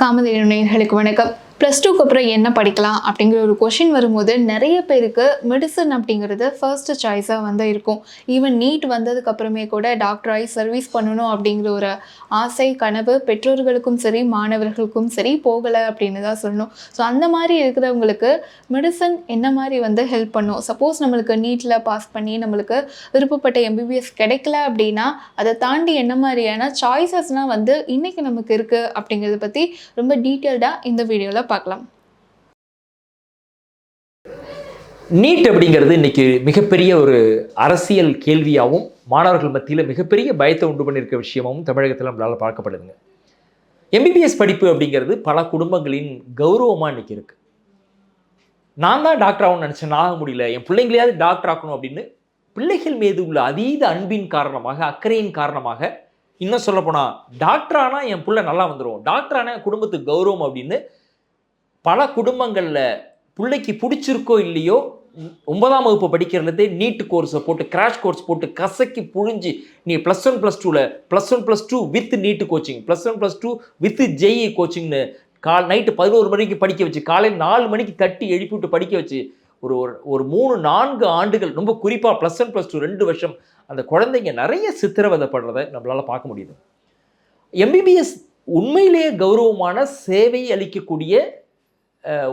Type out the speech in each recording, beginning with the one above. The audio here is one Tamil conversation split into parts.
காமதி நேர்களுக்கு வணக்கம். ப்ளஸ் டூக்கு அப்புறம் என்ன படிக்கலாம் அப்படிங்கிற ஒரு கொஷின் வரும்போது நிறைய பேருக்கு மெடிசன் அப்படிங்கிறது ஃபர்ஸ்ட் சாய்ஸாக வந்து இருக்கும். ஈவன் நீட் வந்ததுக்கு அப்புறமே கூட டாக்டராகி சர்வீஸ் பண்ணணும் அப்படிங்கிற ஒரு ஆசை கனவு பெற்றோர்களுக்கும் சரி மாணவர்களுக்கும் சரி போகலை அப்படின்னு தான் சொல்லணும். ஸோ அந்த மாதிரி இருக்கிறவங்களுக்கு மெடிசன் என்ன மாதிரி வந்து ஹெல்ப் பண்ணும்? சப்போஸ் நம்மளுக்கு நீட்டில் பாஸ் பண்ணி நம்மளுக்கு விருப்பப்பட்ட எம்பிபிஎஸ் கிடைக்கல அப்படின்னா அதை தாண்டி என்ன மாதிரியான சாய்ஸஸ்னால் வந்து இன்றைக்கி நமக்கு இருக்குது அப்படிங்கிறத பற்றி ரொம்ப டீட்டெயில்டாக இந்த வீடியோவில் பார்க்கலாம். நீட் அப்படிங்கிறது இன்னைக்கு மிகப்பெரிய ஒரு அரசியல் கேள்வியாகவும் மாணவர்கள் மத்தியில் மிகப்பெரிய பயத்தை உண்டு பண்ணியிருக்க விஷயமாகவும் தமிழகத்தில் நம்மளால் பார்க்கப்படுதுங்க. எம்பிபிஎஸ் படிப்பு அப்படிங்கிறது பல குடும்பங்களின் கௌரவமாக இன்னைக்கு இருக்கு. நான் தான் டாக்டர் ஆகணும்னு நினச்சேன் நான் ஆக முடியல. என் பிள்ளைங்களையாவது டாக்டர் ஆக்கணும் அப்படின்னு பிள்ளைகள் மீது உள்ள அதீத அன்பின் காரணமாக அக்கறையின் காரணமாக இன்னும் சொல்லப்போனால் டாக்டர் ஆனால் என் பிள்ளை நல்லா வந்துடும் டாக்டர் ஆனால் குடும்பத்துக்கு கௌரவம் அப்படின்னு பல குடும்பங்களில் பிள்ளைக்கு பிடிச்சிருக்கோ இல்லையோ ஒன்பதாம் வகுப்பு படிக்கிறதே நீட் கோர்ஸை போட்டு கிராஷ் கோர்ஸ் போட்டு கசக்கி புழிஞ்சு நீ ப்ளஸ் ஒன் ப்ளஸ் டூவில் plus one plus two with NEET coaching plus one plus two with Jai கோச்சிங்னு கால் நைட்டு பதினோரு மணிக்கு படிக்க வச்சு காலையில் நாலு மணிக்கு தட்டி எழுப்பி விட்டு படிக்க வச்சு ஒரு ஒரு ஒரு மூணு நான்கு ஆண்டுகள் ரொம்ப குறிப்பாக ப்ளஸ் ஒன் ப்ளஸ் டூ ரெண்டு வருஷம் அந்த குழந்தைங்க நிறைய சித்திரவதைப்படுறத நம்மளால் பார்க்க முடியுது. எம்பிபிஎஸ் உண்மையிலேயே கௌரவமான சேவை அளிக்கக்கூடிய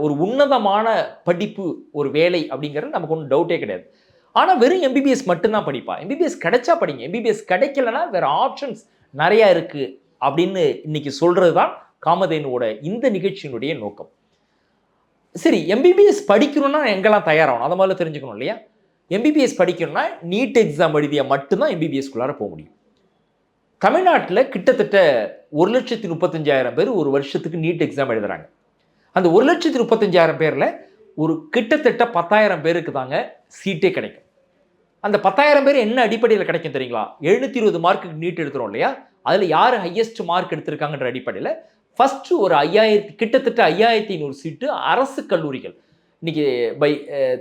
ஒரு உன்னதமான படிப்பு ஒரு வேலை அப்படிங்கிறது நமக்கு ஒன்றும் டவுட்டே கிடையாது. ஆனால் வெறும் எம்பிபிஎஸ் மட்டும்தான் படிப்பா. எம்பிபிஎஸ் கிடைச்சா படிங்க. எம்பிபிஎஸ் கிடைக்கலனா வேறு ஆப்ஷன்ஸ் நிறையா இருக்குது அப்படின்னு இன்னைக்கு சொல்கிறது தான் காமதேனுவோட இந்த நிகழ்ச்சியினுடைய நோக்கம். சரி எம்பிபிஎஸ் படிக்கணும்னா எங்கெல்லாம் தயாராகணும்? அதை முதல்ல தெரிஞ்சுக்கணும் இல்லையா? எம்பிபிஎஸ் படிக்கணும்னா நீட் எக்ஸாம் எழுதிய மட்டும்தான் எம்பிபிஎஸ்குள்ளார போக முடியும். தமிழ்நாட்டில் கிட்டத்தட்ட ஒரு லட்சத்தி முப்பத்தஞ்சாயிரம் பேர் ஒரு வருஷத்துக்கு நீட் எக்ஸாம் எழுதுகிறாங்க அந்த ஒரு லட்சத்தி முப்பத்தஞ்சாயிரம் பேரில் ஒரு கிட்டத்தட்ட பத்தாயிரம் பேருக்கு தாங்க சீட்டே கிடைக்கும். அந்த பத்தாயிரம் பேர் என்ன அடிப்படையில் கிடைக்கும் தெரியுங்களா? எழுநூத்தி இருபது மார்க்குக்கு நீட் எடுத்துரும் இல்லையா? அதில் யார் ஹையஸ்ட் மார்க் எடுத்திருக்காங்கன்ற அடிப்படையில் ஃபஸ்ட்டு ஒரு ஐயாயிரத்தி கிட்டத்தட்ட ஐயாயிரத்தி ஐநூறு சீட்டு அரசு கல்லூரிகள். இன்னைக்கு பை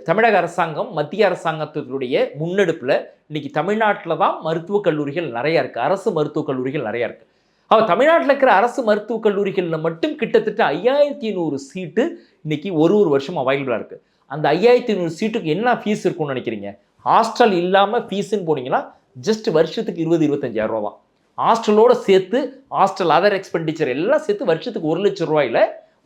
தமிழக அரசாங்கம் மத்திய அரசாங்கத்தினுடைய முன்னெடுப்பில் இன்னைக்கு தமிழ்நாட்டில் தான் மருத்துவக் கல்லூரிகள் நிறையா இருக்குது அரசு மருத்துவக் கல்லூரிகள் நிறையா இருக்குது அவ தமிழ்நாட்டில் இருக்கிற அரசு மருத்துவக் கல்லூரிகளில் மட்டும் கிட்டத்தட்ட ஐயாயிரத்தி நூறு சீட்டு இன்னைக்கு ஒரு ஒரு வருஷம் அவைலபிளாக இருக்குது அந்த ஐயாயிரத்தி ஐநூறு சீட்டுக்கு என்ன ஃபீஸ் இருக்கும்னு நினைக்கிறீங்க? ஹாஸ்டல் இல்லாமல் ஃபீஸுன்னு போனீங்கன்னா ஜஸ்ட் வருஷத்துக்கு இருபது இருபத்தஞ்சாயிரம் ரூபா தான். ஹாஸ்டலோட சேர்த்து ஹாஸ்டல் அதர் எக்ஸ்பெண்டிச்சர் எல்லாம் சேர்த்து வருஷத்துக்கு ஒரு லட்சம் ரூபாயில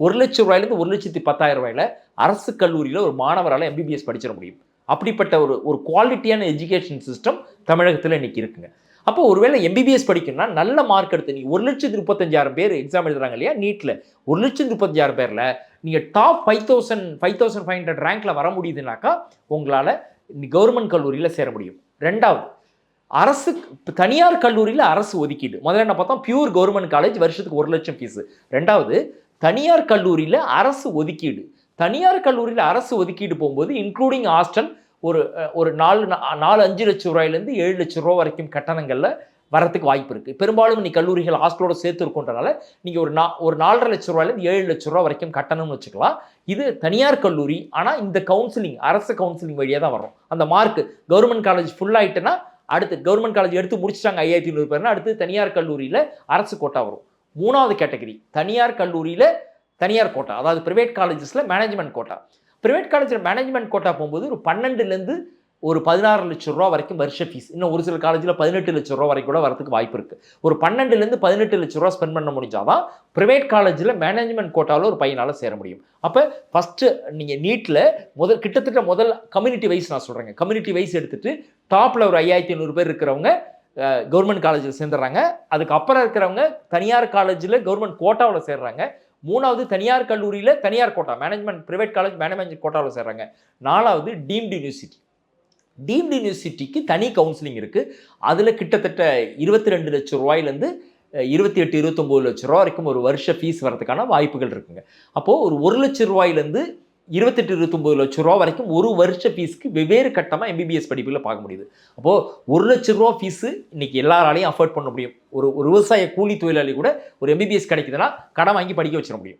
ஒரு லட்சம் ரூபாயிலேருந்து ஒரு லட்சத்தி பத்தாயிரம் ரூபாயில் அரசு கல்லூரியில் ஒரு மாணவரால் எம்பிபிஎஸ் படிச்சிட முடியும். அப்படிப்பட்ட ஒரு ஒரு குவாலிட்டியான எஜுகேஷன் சிஸ்டம் தமிழகத்தில் இன்றைக்கி இருக்குங்க. அப்போ ஒருவேளை எம்பிபிஎஸ் படிக்கணும்னா நல்ல மார்க் எடுத்து நீ ஒரு லட்சத்து முப்பத்தஞ்சாயிரம் பேர் எக்ஸாம் எழுதுறாங்க இல்லையா? நீட்டில் ஒரு லட்சத்து முப்பத்தஞ்சாயிரம் பேரில் நீங்கள் top five thousand five thousand five hundred ரேங்க்கில் வர முடியுதுனாக்கா உங்களால் கவர்மெண்ட் கல்லூரியில் சேர முடியும். ரெண்டாவது அரசு தனியார் கல்லூரியில் அரசு ஒதுக்கீடு. முதல்ல என்ன பார்த்தோம்? பியூர் கவர்மெண்ட் காலேஜ் வருஷத்துக்கு ஒரு லட்சம் ஃபீஸு ரெண்டாவது தனியார் கல்லூரியில் அரசு ஒதுக்கீடு. தனியார் கல்லூரியில் அரசு ஒதுக்கீடு போகும்போது இன்க்ளூடிங் ஹாஸ்டல் ஒரு ஒரு நாலு நா- நாலு அஞ்சு லட்சம் ரூபாயிலேருந்து ஏழு லட்சம் ரூபா வரைக்கும் கட்டணங்களில் வரத்துக்கு வாய்ப்பு இருக்குது பெரும்பாலும் நீ கல்லூரிகள் ஹாஸ்டலோட சேர்த்து இருக்கின்றனால நீங்கள் ஒரு நா ஒரு நாலரை லட்சம் ரூபாயிலேருந்து ஏழு லட்சம் ரூபா வரைக்கும் கட்டணம்னு வச்சுக்கலாம். இது தனியார் கல்லூரி ஆனால் இந்த கவுன்சிலிங் அரசு கவுன்சிலிங் வழியாக தான் வரும். அந்த மார்க் கவர்மெண்ட் காலேஜ் ஃபுல்லாகிட்டுன்னா அடுத்து கவர்மெண்ட் காலேஜ் எடுத்து முடிச்சிட்டாங்க ஐயாயிரத்தி நூறு பேர்னா அடுத்து தனியார் கல்லூரியில் அரசு கோட்டா வரும். மூணாவது கேட்டகரி தனியார் கல்லூரியில் தனியார் கோட்டா அதாவது ப்ரைவேட் காலேஜஸில் மேனேஜ்மெண்ட் கோட்டா. ப்ரைவேட் காலேஜில் மேனேஜ்மெண்ட் கோட்டா போகும்போது ஒரு பன்னெண்டுலேருந்து ஒரு பதினாறு லட்சம் ரூபா வரைக்கும் வருஷ ஃபீஸ் இன்னும் ஒரு சில காலேஜில் பதினெட்டு லட்சம் ரூபா வரைக்கும் கூட வரதுக்கு வாய்ப்பு இருக்குது ஒரு பன்னெண்டுலேருந்து பதினெட்டு லட்ச ரூபா ஸ்பெண்ட் பண்ண முடிஞ்சாதான் ப்ரைவேட் காலேஜில் மேனேஜ்மெண்ட் கோட்டாவில் ஒரு பையனால் சேர முடியும். அப்போ ஃபஸ்ட்டு நீங்கள் நீட்டில் முதல் கிட்டத்தட்ட முதல் கம்யூனிட்டி வைஸ் நான் சொல்கிறேங்க கம்யூனிட்டி வைஸ் எடுத்துட்டு டாப்பில் ஒரு ஐயாயிரத்தி ஐநூறு பேர் இருக்கிறவங்க கவர்மெண்ட் காலேஜில் சேர்ந்துடுறாங்க. அதுக்கப்புறம் இருக்கிறவங்க தனியார் காலேஜில் கவர்மெண்ட் கோட்டாவில் சேர்றாங்க. மூணாவது தனியார் கல்லூரியில் தனியார் quota management private college management கோட்டாவில் சேர்றாங்க. நாலாவது டீம்டு யூனிவர்சிட்டி டீம்டு யூனிவர்சிட்டிக்கு தனி கவுன்சிலிங் இருக்குது அதில் கிட்டத்தட்ட இருபத்தி ரெண்டு லட்சம் ரூபாயிலேருந்து இருபத்தி எட்டு இருபத்தொம்போது லட்ச ரூபா வரைக்கும் ஒரு வருஷ ஃபீஸ் வரதுக்கான வாய்ப்புகள் இருக்குங்க. அப்போது ஒரு ஒரு லட்சம் ரூபாயிலேருந்து இருபத்தெட்டு இருபத்தொம்பது லட்ச ரூபா வரைக்கும் ஒரு வருஷ ஃபீஸ்க்கு வெவ்வேறு கட்டமாக எம்பிபிஎஸ் படிப்பில் பார்க்க முடியுது. அப்போது ஒரு லட்ச ரூபா ஃபீஸு இன்றைக்கி எல்லாராலையும் அஃபோர்ட் பண்ண முடியும். ஒரு ஒரு விவசாய கூலி தொழிலாளி கூட ஒரு எம்பிபிஎஸ் கிடைக்குதுன்னா கடன் வாங்கி படிக்க வச்சிட முடியும்.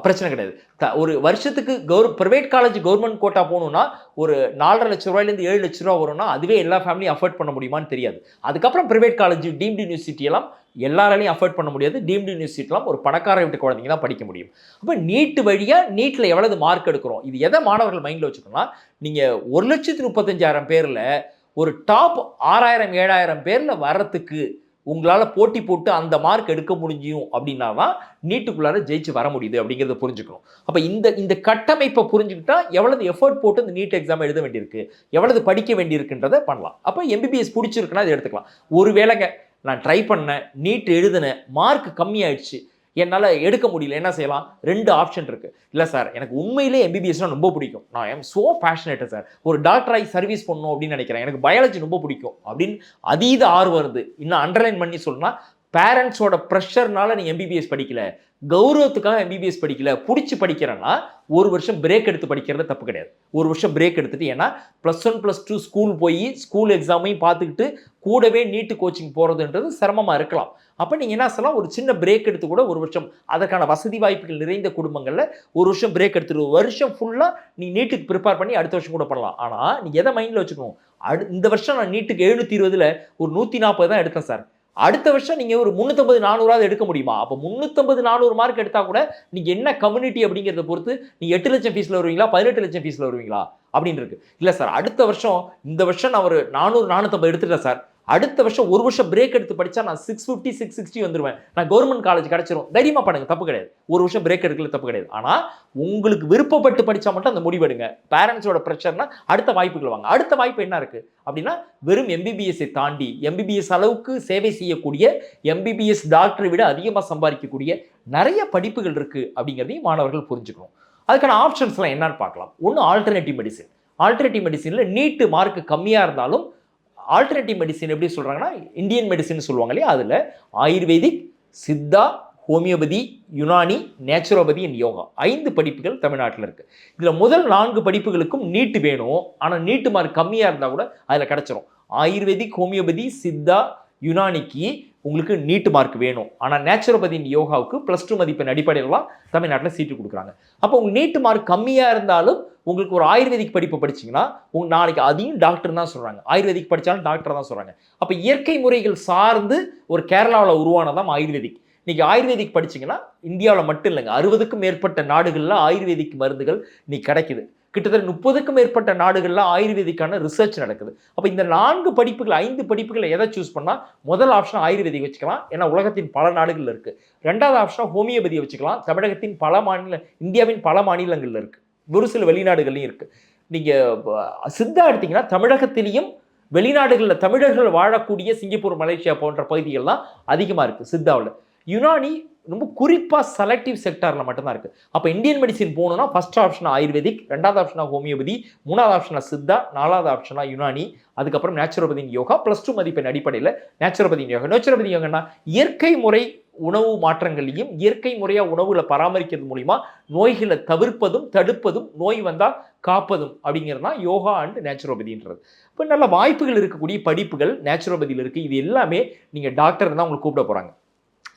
பிரச்சனை கிடையாது. த- ஒரு வருஷத்துக்கு cover private college government quota போகணும்னா ஒரு நாலரை லட்ச ரூபாயிலேருந்து ஏழு லட்ச ரூபா வரும்னா அதுவே எல்லா ஃபேமிலியும் அஃபோர்ட் பண்ண முடியுமான்னு தெரியாது. அதுக்கப்புறம் ப்ரைவேட் காலேஜ் டீம்டு யூனிவர்சிட்டி எல்லாம் எல்லாராலையும் அஃபோர்ட் பண்ண முடியாது. டீம்டு யூனிவர்சிட்டிலாம் ஒரு பணக்கார வீட்டு குழந்தைங்க தான் படிக்க முடியும். அப்போ நீட்டு வழியாக நீட்டில் எவ்வளவு மார்க் எடுக்கிறோம்? இது எதை மாணவர்கள் மைண்டில் வச்சுக்கணும்னா நீங்கள் ஒரு லட்சத்து முப்பத்தஞ்சாயிரம் பேரில் ஒரு டாப் ஆறாயிரம் ஏழாயிரம் பேரில் வர்றதுக்கு உங்களால் போட்டி போட்டு அந்த மார்க் எடுக்க முடியும் அப்படின்னா தான் நீட்டுக்குள்ளார ஜெயிச்சு வர முடியுது அப்படிங்கிறத புரிஞ்சுக்கணும். அப்போ இந்த இந்த கட்டமைப்பை புரிஞ்சுக்கிட்டா எவ்வளவு எஃபர்ட் போட்டு இந்த நீட் எக்ஸாம் எழுத வேண்டியிருக்கு எவ்வளவு படிக்க வேண்டியிருக்குன்றதை பண்ணலாம். அப்போ எம்பிபிஎஸ் பிடிச்சிருக்குன்னா அதை எடுத்துக்கலாம். ஒரு வேளைங்க நான் ட்ரை பண்ணேன் நீட் எழுதினேன் மார்க் கம்மியாயிடுச்சு என்னால் எடுக்க முடியல. என்ன செய்யலாம்? ரெண்டு ஆப்ஷன் இருக்குது இல்லை சார் எனக்கு உண்மையிலே எம்பிபிஎஸ்னால் ரொம்ப பிடிக்கும். நான் எம் ஸோ பேஷனேட்டு சார் ஒரு டாக்டராகி சர்வீஸ் பண்ணணும் அப்படின்னு நினைக்கிறேன். எனக்கு பயாலஜி ரொம்ப பிடிக்கும். அப்படின்னு அதீத ஆர்வம் வருது. இன்னும் அண்டர்லைன் பண்ணி சொன்னால் பேரண்ட்ஸோட ப்ரெஷர்னால நீ எம்பிபிஎஸ் படிக்கல. கௌரவத்துக்காக எம்பிபிஎஸ் படிக்கல. பிடிச்சி படிக்கிறேன்னா ஒரு வருஷம் பிரேக் எடுத்து படிக்கிறது தப்பு கிடையாது. ஒரு வருஷம் பிரேக் எடுத்துட்டு ஏன்னா plus one plus two school போய் ஸ்கூல் எக்ஸாமையும் பார்த்துக்கிட்டு கூடவே நீட்டு கோச்சிங் போகிறதுன்றது சிரமமாக இருக்கலாம். அப்போ நீங்கள் என்ன சொல்லலாம் ஒரு சின்ன பிரேக் எடுத்து கூட ஒரு வருஷம் அதற்கான வசதி வாய்ப்புகள் நிறைந்த குடும்பங்களில் ஒரு வருஷம் பிரேக் எடுத்துட்டு வருஷம் ஃபுல்லாக நீ நீட்டுக்கு ப்ரிப்பேர் பண்ணி அடுத்த வருஷம் கூட பண்ணலாம். ஆனால் நீ எதை மைண்டில் வச்சுக்கணும்? அடு இந்த வருஷம் நான் நீட்டுக்கு எழுநூற்றி இருபதில் ஒரு நூற்றி நாற்பது தான் எடுத்தேன் சார். அடுத்த வருஷம் நீங்கள் ஒரு முந்நூற்றம்பது நானூறாவது எடுக்க முடியுமா? அப்போ முந்நூற்றம்பது நானூறு மார்க் எடுத்தால் கூட நீங்கள் என்ன கம்யூனிட்டி அப்படிங்கிறத பொறுத்து நீங்கள் எட்டு லட்சம் ஃபீஸில் வருவீங்களா? பதினெட்டு லட்சம் ஃபீஸில் வருவீங்களா? அப்படின்னு இருக்கு. இல்லை சார் அடுத்த வருஷம் இந்த வருஷம் நான் ஒரு நானூறு நானூற்றம்பது எடுத்துட்டேன் சார் அடுத்த வருஷம் ஒரு வருஷம் பிரேக் எடுத்து படித்தா நான் சிக்ஸ் ஃபிஃப்டி சிக்ஸ் சிக்ஸ்டி வந்துடுவேன் நான் கவர்மெண்ட் காலேஜ் கிடச்சிரும். தைரியமாக பண்ணுங்கள் தப்பு கிடையாது. ஒரு வருஷம் பிரேக் எடுக்கல தப்பு கிடையாது. ஆனால் உங்களுக்கு விருப்பப்பட்டு படித்தா மட்டும் அந்த முடிவெடுங்க பேரண்ட்ஸோட ப்ரெஷர்னா அடுத்த வாய்ப்புகள் வாங்க. அடுத்த வாய்ப்பு என்ன இருக்குது அப்படின்னா வெறும் எம்பிபிஎஸ்ஸை தாண்டி எம்பிபிஎஸ் அளவுக்கு சேவை செய்யக்கூடிய எம்பிபிஎஸ் டாக்டரை விட அதிகமாக சம்பாதிக்கக்கூடிய நிறைய படிப்புகள் இருக்குது அப்படிங்கிறதையும் மாணவர்கள் புரிஞ்சுக்கணும். அதுக்கான ஆப்ஷன்ஸ்லாம் என்னன்னு பார்க்கலாம். ஒன்று ஆல்டர்னேட்டிவ் மெடிசின் ஆல்டர்னேட்டிவ் மெடிசினில் நீட்டு மார்க் கம்மியாக இருந்தாலும் ஆல்டர்னேட்டிவ் மெடிசின் எப்படி சொல்கிறாங்கன்னா இந்தியன் மெடிசின் சொல்லுவாங்க இல்லையா அதில் ayurvedic Siddha homeopathy Unani naturopathy and yoga ஐந்து படிப்புகள் தமிழ்நாட்டில் இருக்குது இதில் முதல் நான்கு படிப்புகளுக்கும் நீட்டு வேணும். ஆனால் நீட்டு மார்க் கம்மியாக இருந்தால் கூட அதில் கிடச்சிரும். ஆயுர்வேதிக் ஹோமியோபதி சித்தா யுனானிக்கு உங்களுக்கு நீட்டு மார்க் வேணும். ஆனால் நேச்சுரோபதியின் யோகாவுக்கு ப்ளஸ் டூ மதிப்பெண் அடிப்படையிலாம் தமிழ்நாட்டில் சீட்டு கொடுக்குறாங்க. அப்போ உங்கள் நீட்டு மார்க் கம்மியாக இருந்தாலும் உங்களுக்கு ஒரு ஆயுர்வேதிக் படிப்பு படிச்சீங்கன்னா உங்க நாளைக்கு அதையும் டாக்டர் தான் சொல்கிறாங்க ஆயுர்வேதிக் படித்தாலும் டாக்டர் தான் சொல்கிறாங்க அப்போ இயற்கை முறைகள் சார்ந்து ஒரு கேரளாவில் உருவானதான் ஆயுர்வேதிக். இன்னைக்கு ஆயுர்வேதிக் படிச்சிங்கன்னா இந்தியாவில் மட்டும் இல்லைங்க. அறுபதுக்கும் மேற்பட்ட நாடுகளில் ஆயுர்வேதிக் மருந்துகள் இன்னைக்கு கிடைக்குது. கிட்டத்தட்ட முப்பதுக்கும் மேற்பட்ட நாடுகளில் ஆயுர்வேதிக்கான ரிசர்ச் நடக்குது. அப்போ இந்த நான்கு படிப்புகள் ஐந்து படிப்புகளை எதை சூஸ் பண்ணால் முதல் ஆப்ஷன் ஆயுர்வேதிக் வச்சுக்கலாம். ஏன்னா உலகத்தின் பல நாடுகளில் இருக்குது ரெண்டாவது ஆப்ஷன் ஹோமியோபதி வச்சுக்கலாம். தமிழகத்தின் பல மாநில இந்தியாவின் பல மாநிலங்களில் இருக்குது ஒரு சில வெளிநாடுகள்லையும் இருக்குது நீங்கள் சித்தா எடுத்திங்கன்னா தமிழகத்திலையும் வெளிநாடுகளில் தமிழர்கள் வாழக்கூடிய சிங்கப்பூர் மலேசியா போன்ற பகுதிகள்லாம் அதிகமாக இருக்குது சித்தாவில். யுனானி ரொம்ப குறிப்பாக செலக்டிவ் செக்டாரில் மட்டும்தான் இருக்குது அப்போ இந்தியன் மெடிசின் போகணும்னா ஃபர்ஸ்ட் ஆப்ஷன் ஆயுர்வேதிக் ரெண்டாவது ஆப்ஷனாக ஹோமியோபதி மூணாவது ஆப்ஷனாக சித்தா நாலாவது ஆப்ஷனாக யுனானி அதுக்கப்புறம் நேச்சுரோபதியின் யோகா ப்ளஸ் டூ மதிப்பெண் அடிப்படையில் நேச்சுரோபதியின் யோகா நேச்சுரோபதி யோகன்னா இயற்கை முறை உணவு மாற்றங்களையும் இயற்கை முறையாக உணவுகளை பராமரிக்கிறது மூலிமா நோய்களை தவிர்ப்பதும் தடுப்பதும் நோய் வந்தால் காப்பதும் அப்படிங்கிறது தான் யோகா அண்ட் நேச்சுரோபதின்றது இப்போ நல்ல வாய்ப்புகள் இருக்கக்கூடிய படிப்புகள் நேச்சுரோபதியில் இருக்குது இது எல்லாமே நீங்கள் டாக்டர் தான் உங்களுக்கு கூப்பிட போகிறாங்க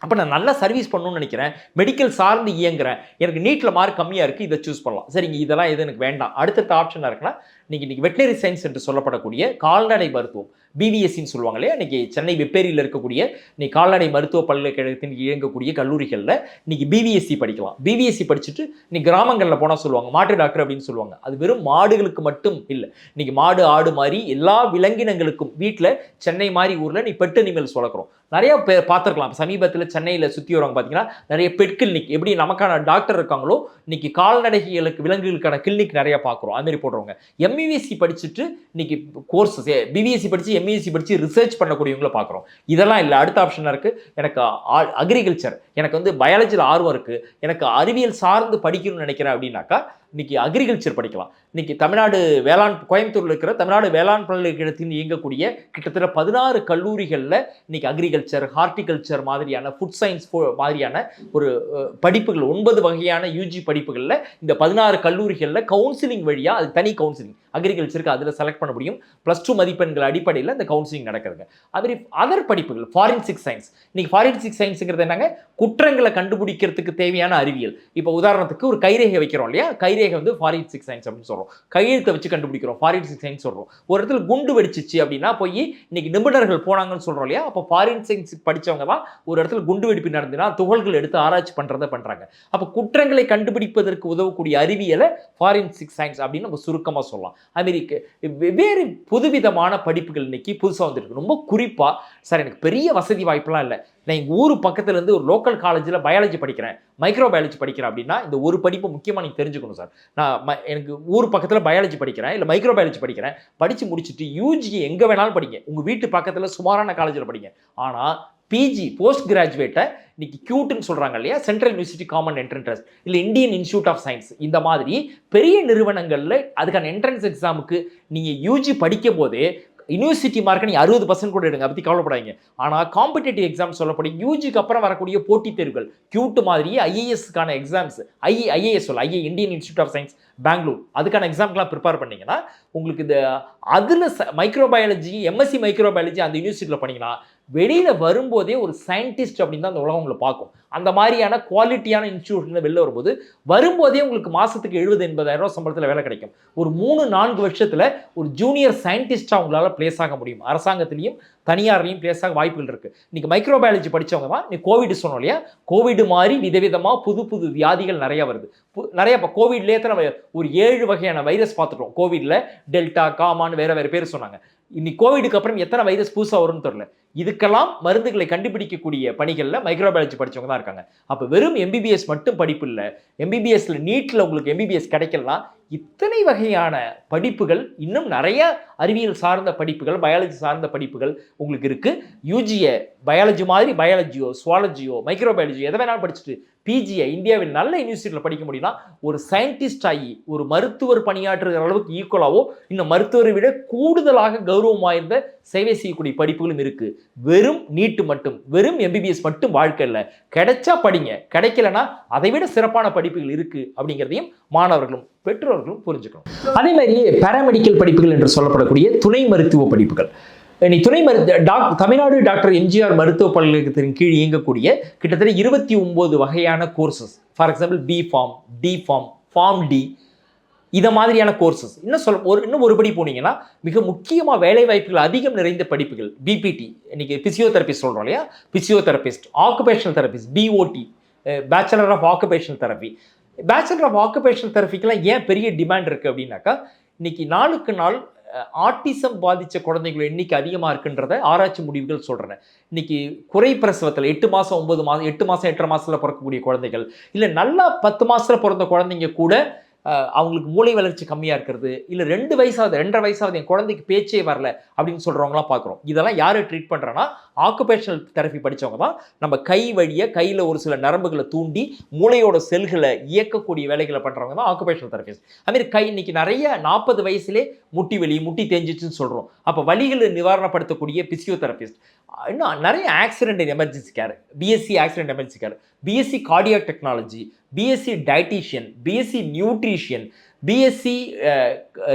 அப்போ நான் நல்லா சர்வீஸ் பண்ணணும்னு நினைக்கிறேன். மெடிக்கல் சார்ந்து இயங்குறேன். எனக்கு நீட்டில் மார்க் கம்மியாக இருக்குது இதை சூஸ் பண்ணலாம். சரிங்க இதெல்லாம் எது எனக்கு வேண்டாம். அடுத்தடுத்த ஆப்ஷனாக இருக்குன்னா இன்னைக்கு இன்னைக்கு வெட்டினரி சயின்ஸ் என்று சொல்லப்படக்கூடிய கால்நடை மருத்துவம் பிவிஎஸ்சின்னு சொல்லுவாங்க இல்லையா இன்னைக்கு சென்னை வெப்பேரியில் இருக்கக்கூடிய இன்னைக்கு கால்நடை மருத்துவ பல்கலைக்கழகத்தின் இயங்கக்கூடிய கல்லூரிகளில் இன்னைக்கு பிவிஎஸ்சி படிக்கலாம். பிவிஎஸ்சி படிச்சுட்டு இன்னைக்கு கிராமங்களில் போனால் சொல்லுவாங்க மாட்டு டாக்டர் அப்படின்னு சொல்லுவாங்க. அது வெறும் மாடுகளுக்கு மட்டும் இல்லை. இன்னைக்கு மாடு ஆடு மாதிரி எல்லா விலங்கினங்களுக்கும் வீட்டில் சென்னை மாதிரி ஊரில் நீ பெட்டு அனிமல்ஸ் வளர்க்குறோம். நிறைய பேர் பார்த்துருக்கலாம். சமீபத்தில் சென்னையில் சுற்றி வரவங்க பார்த்தீங்கன்னா நிறைய பெட் கிளினிக் எப்படி நமக்கான டாக்டர் இருக்காங்களோ இன்னைக்கு கால்நடைகளுக்கு விலங்குகளுக்கான கிளினிக் நிறைய பார்க்குறோம். அதுமாரி போடுறவங்க. எம் எம்இஎஸ்சி படிச்சுட்டு இன்னைக்கு கோர்ஸ் பிபிஎஸ்சி படித்து எம்இஎஸ்சி படித்து ரிசர்ச் பண்ணக்கூடியவங்கள பார்க்குறோம். இதெல்லாம் இல்லை. அடுத்த ஆப்ஷனாக இருக்குது எனக்கு அக்ரிகல்ச்சர் எனக்கு வந்து பயாலஜியில் ஆர்வம் இருக்குது எனக்கு அறிவியல் சார்ந்து படிக்கணும்னு நினைக்கிறேன் அப்படின்னாக்கா இன்னைக்கு அக்ரிகல்ச்சர் படிக்கலாம். இன்னைக்கு தமிழ்நாடு வேளாண் கோயம்புத்தூர்ல இருக்கிற தமிழ்நாடு வேளாண் பல்கலைக்கழகத்தில் இயங்கக்கூடிய கிட்டத்தட்ட பதினாறு கல்லூரிகளில் இன்னைக்கு அக்ரிகல்ச்சர் ஹார்டிகல்ச்சர் மாதிரியான ஃபுட் சயின்ஸ் மாதிரியான ஒரு படிப்புகள் ஒன்பது வகையான யூஜி படிப்புகளில் இந்த பதினாறு கல்லூரிகளில் கவுன்சிலிங் வழியாக அது தனி கவுன்சிலிங் அக்ரிகல்ச்சருக்கு அதில் செலக்ட் பண்ண முடியும். ப்ளஸ் டூ மதிப்பெண்கள் அடிப்படையில் இந்த கவுன்சிலிங் நடக்குதுங்க அதே அதர் படிப்புகள் ஃபாரின்சிக் சயின்ஸ் இன்னைக்கு ஃபாரின்சிக் சயின்ஸுங்கிறது என்னங்க? குற்றங்களை கண்டுபிடிக்கிறதுக்கு தேவையான அறிவியல். இப்போ உதாரணத்துக்கு ஒரு கைரேகை வைக்கிறோம் இல்லையா? கை கைரேகை வந்து ஃபாரன்சிக் சயின்ஸ் அப்படின்னு சொல்கிறோம் கையெழுத்தை வச்சு கண்டுபிடிக்கிறோம் ஃபாரன்சிக் சயின்ஸ் சொல்கிறோம் ஒரு இடத்துல குண்டு வெடிச்சிச்சு அப்படின்னா போய் இன்னைக்கு நிபுணர்கள் போனாங்கன்னு சொல்கிறோம் இல்லையா? அப்போ ஃபாரின் சயின்ஸ் படிச்சவங்க தான் ஒரு இடத்துல குண்டு வெடிப்பு நடந்துன்னா துகள்கள் எடுத்து ஆராய்ச்சி பண்ணுறதை பண்ணுறாங்க அப்போ குற்றங்களை கண்டுபிடிப்பதற்கு உதவக்கூடிய அறிவியலை ஃபாரின்சிக் சயின்ஸ் அப்படின்னு நம்ம சுருக்கமாக சொல்லலாம். அமெரிக்க வெவ்வேறு புதுவிதமான படிப்புகள் இன்னைக்கு புதுசாக வந்திருக்கு. ரொம்ப குறிப்பாக சார் எனக்கு பெரிய வசதி வாய்ப்புலாம் இல்லை. நான் எங்கள் ஊர் பக்கத்துலேருந்து ஒரு லோக்கல் காலேஜில் பயாலஜி படிக்கிறேன். மைக்ரோ பயாலஜி படிக்கிறேன் அப்படின்னா இந்த ஒரு படிப்பு முக்கியமாக நீங்கள் தெரிஞ்சுக்கணும் சார். நான் ம- எனக்கு ஊர் பக்கத்தில் பயாலஜி படிக்கிறேன் இல்லை மைக்ரோ பயாலஜி படிக்கிறேன். படித்து முடிச்சுட்டு யூஜி எங்கே வேணாலும் படிங்க. உங்கள் வீட்டு பக்கத்தில் சுமாரான காலேஜில் படிங்க. ஆனால் பிஜி போஸ்ட் கிராஜுவேட்டை இன்னைக்கு கியூட்னு சொல்கிறாங்க இல்லையா? சென்ட்ரல் யூனிவர்சிட்டி காமன் என்ட்ரன்ஸ் இல்லை இந்தியன் இன்ஸ்டியூட் ஆஃப் சயின்ஸ் இந்த மாதிரி பெரிய நிறுவனங்களில் அதுக்கான என்ட்ரன்ஸ் எக்ஸாமுக்கு நீங்கள் யூஜி படிக்கும் போதே யூனிவர்சிட்டி மார்க்கை நீங்கள் அறுபது பர்சன்ட் கூட எடுங்க. பற்றி கவலைப்படாதீங்க. ஆனால் காம்படிட்டிவ் எக்ஸாம் சொல்லப்படும் யூஜிக்கு அப்புறம் வரக்கூடிய போட்டித் தேர்வுகள் கியூட் மாதிரி ஐஏஎஸ்க்கான எக்ஸாம்ஸ் ஐ ஐஏஎஸ் சொல்ல IA Indian institute of science Bangalore அதுக்கான எக்ஸாம்க்கெலாம் ப்ரிப்பேர் பண்ணிங்கன்னா உங்களுக்கு இந்த அதில் மைக்ரோபயாலஜி எம்எஸ்சி மைக்ரோபயாலஜி அந்த யூனிவர்சிட்டியில் பண்ணிங்கன்னா வெளியில் வரும்போதே ஒரு சயின்டிஸ்ட் அப்படின்னு தான் அந்த உலகம் உங்களை பார்க்கும். அந்த மாதிரியான குவாலிட்டியான இன்ஸ்டியூஷனில் வெளில வரும்போது வரும்போதே உங்களுக்கு மாதத்துக்கு எழுபது எண்பதாயிரம் ரூபா சம்பளத்தில் வேலை கிடைக்கும். ஒரு மூணு நான்கு வருஷத்தில் ஒரு ஜூனியர் சயின்டிஸ்ட்டாக உங்களால் பிளேஸ் ஆக முடியும். அரசாங்கத்திலையும் தனியார்லையும் பிளேஸ் ஆக வாய்ப்புகள் இருக்குது இன்னைக்கு மைக்ரோபயாலஜி படிச்சவங்க தான் நீ கோவிட் சொன்னோம் இல்லையா? கோவிடு மாதிரி விதவிதமாக புது புது வியாதிகள் நிறைய வருது. பு- நிறைய இப்போ கோவிட்லேயே நம்ம ஒரு ஏழு வகையான வைரஸ் பார்த்துட்டோம். கோவிடில் டெல்டா காமான்னு வேறு வேறு பேர் சொன்னாங்க. இன்னைக்கு கோவிடுக்கு அப்புறம் எத்தனை வைரஸ் புதுசாக வரும்னு தெரியல. இதுக்கெல்லாம் மருந்துகளை கண்டுபிடிக்கக்கூடிய பணிகளில் மைக்ரோபயாலஜி படிச்சவங்க தான் இருக்காங்க. அப்போ வெறும் எம்பிபிஎஸ் மட்டும் படிப்பு இல்லை. எம்பிபிஎஸ்ல நீட்டில் உங்களுக்கு எம்பிபிஎஸ் கிடைக்கலாம் இத்தனை வகையான படிப்புகள் இன்னும் நிறைய அறிவியல் சார்ந்த படிப்புகள் பயாலஜி சார்ந்த படிப்புகள் உங்களுக்கு இருக்குது யூஜியை பயாலஜி மாதிரி பயாலஜியோ சுவாலஜியோ மைக்ரோபயாலஜி எதை வேணாலும் படிச்சுட்டு பிஜியை இந்தியாவில் நல்ல யூனிவர்சிட்டியில் படிக்க முடியும்னா ஒரு சயின்டிஸ்ட் ஆகி ஒரு மருத்துவர் பணியாற்றுகிற அளவுக்கு ஈக்குவலாகவோ இந்த மருத்துவரை விட கூடுதலாக கௌரவம் வாய்ந்த சேவை செய்யக்கூடிய படிப்புகளும் இருக்குது வெறும் நீட்டு மட்டும் வெறும் எம்பிபிஎஸ் மட்டும் வாழ்க்கை இல்லை கிடைச்சா படிங்க கிடைக்கலனா அதை விட சிறப்பான படிப்புகள் இருக்குது அப்படிங்கிறதையும் மாணவர்களும் பெற்றோர்களும் புரிஞ்சுக்கணும். அதே மாதிரி பாராமெடிக்கல் படிப்புகள் என்று சொல்லப்படக்கூடிய துணை மருத்துவ படிப்புகள். நீ துணை மருத்து டாக் தமிழ்நாடு டாக்டர் எம்ஜிஆர் மருத்துவ பல்கலைக்கழகத்தின் கீழ் இயங்கக்கூடிய கிட்டத்தட்ட இருபத்தி ஒம்பது வகையான courses for example B pharm D pharm pharm D இதை மாதிரியான கோர்சஸ் இன்னும் சொல்ல ஒரு இன்னும் ஒருபடி போனீங்கன்னா மிக முக்கியமாக வேலை வாய்ப்புகள் அதிகம் நிறைந்த படிப்புகள் பிபிடி இன்னைக்கு பிசியோதெரபிஸ்ட் சொல்கிறோம் இல்லையா? Physiotherapist occupational therapist BOT bachelor of occupational therapy bachelor of occupational தெரபிக்கெல்லாம் ஏன் பெரிய டிமாண்ட் இருக்குது அப்படின்னாக்கா இன்றைக்கி நாளுக்கு நாள் ஆட்டிசம் பாதித்த குழந்தைகள் எண்ணிக்கை அதிகமாக இருக்குன்றத ஆராய்ச்சி முடிவுகள் சொல்கிறேன் இன்னைக்கு குறை பிரசவத்தில் எட்டு மாதம் ஒன்பது மாதம் எட்டு மாதம் எட்டரை மாதத்தில் பிறக்கக்கூடிய குழந்தைகள் இல்லை நல்லா பத்து மாதத்தில் பிறந்த குழந்தைங்க கூட அவங்களுக்கு மூளை வளர்ச்சி கம்மியாக இருக்கிறது இல்லை ரெண்டு வயசாவது ரெண்டரை வயசாவது என் குழந்தைக்கு பேச்சே வரல அப்படின்னு சொல்கிறவங்களாம் பார்க்குறோம் இதெல்லாம் யார் ட்ரீட் பண்ணுறேன்னா ஆக்குபேஷனல் தெரப்பி படிச்சவங்க தான் நம்ம கை வழியாக கையில் ஒரு சில நரம்புகளை தூண்டி மூளையோட செல்களை இயக்கக்கூடிய வேலைகளை பண்ணுறவங்க தான் ஆக்குபேஷனல் தெரபிஸ்ட் அதுமாரி கை இன்னைக்கு நிறைய நாற்பது வயசுலே முட்டி வலி முட்டி தேஞ்சிச்சுன்னு சொல்கிறோம் அப்போ வலிகளை நிவாரணப்படுத்தக்கூடிய பிசியோதெரபிஸ்ட் இன்னும் நிறைய accident and emergency care BSc accident emergency care BSc cardiac technology BSc dietician BSc nutrition BSc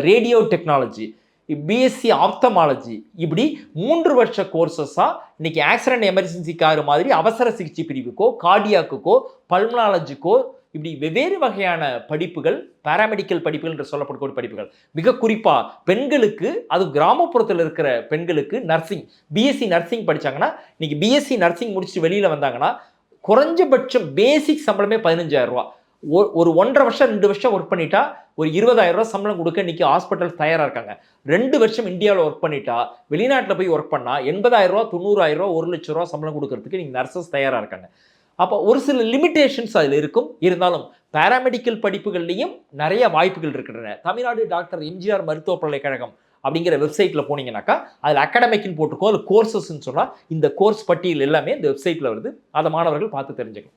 radio technology BSc ophthalmology இப்படி மூன்று வருஷ கோர்சஸாக இன்றைக்கி ஆக்சிடென்ட் எமர்ஜென்சி கார் மாதிரி அவசர சிகிச்சை பிரிவுக்கோ கார்டியாக்குக்கோ பல்மனாலஜிக்கோ இப்படி வெவ்வேறு வகையான படிப்புகள் பாராமெடிக்கல் படிப்புகள் என்று சொல்லப்படக்கூடிய படிப்புகள். மிக குறிப்பாக பெண்களுக்கு அது கிராமப்புறத்தில் இருக்கிற பெண்களுக்கு நர்சிங் பிஎஸ்சி நர்சிங் படிச்சாங்கன்னா இன்றைக்கி பிஎஸ்சி நர்சிங் முடிச்சுட்டு வெளியில் வந்தாங்கன்னா குறைஞ்சபட்சம் பேசிக் சம்பளமே பதினஞ்சாயிரம் ரூபா ஒரு ஒன்றரை வருஷம் ரெண்டு வருஷம் ஒர்க் பண்ணிட்டா ஒரு இருபதாயிரம் ரூபாய் சம்பளம் கொடுக்க இன்னைக்கு ஹாஸ்பிட்டல்ஸ் தயாராக இருக்காங்க. ரெண்டு வருஷம் இந்தியாவில் ஒர்க் பண்ணிட்டா வெளிநாட்டில் போய் ஒர்க் பண்ணால் எண்பதாயிரம் ரூபா தொண்ணூறாயிரம் ரூபா ஒரு லட்ச ரூபா சம்பளம் கொடுக்கறதுக்கு நீங்கள் நர்சஸ் தயாராக இருக்காங்க. அப்போ ஒரு சில லிமிட்டேஷன்ஸ் அதில் இருக்கும். இருந்தாலும் பேராமெடிக்கல் படிப்புகள்லையும் நிறைய வாய்ப்புகள் இருக்கின்றன. தமிழ்நாடு டாக்டர் எம்ஜிஆர் மருத்துவ பல்கலைக்கழகம் அப்படிங்கிற வெப்சைட்டில் போனீங்கன்னாக்கா அதில் அகாடமிக்னு போட்டிருக்கோம். அது கோர்சஸ்ன்னு சொன்னால் இந்த கோர்ஸ் பட்டியல் எல்லாமே இந்த வெப்சைட்டில் வருது. அதை மாணவர்கள் பார்த்து தெரிஞ்சுக்கணும்.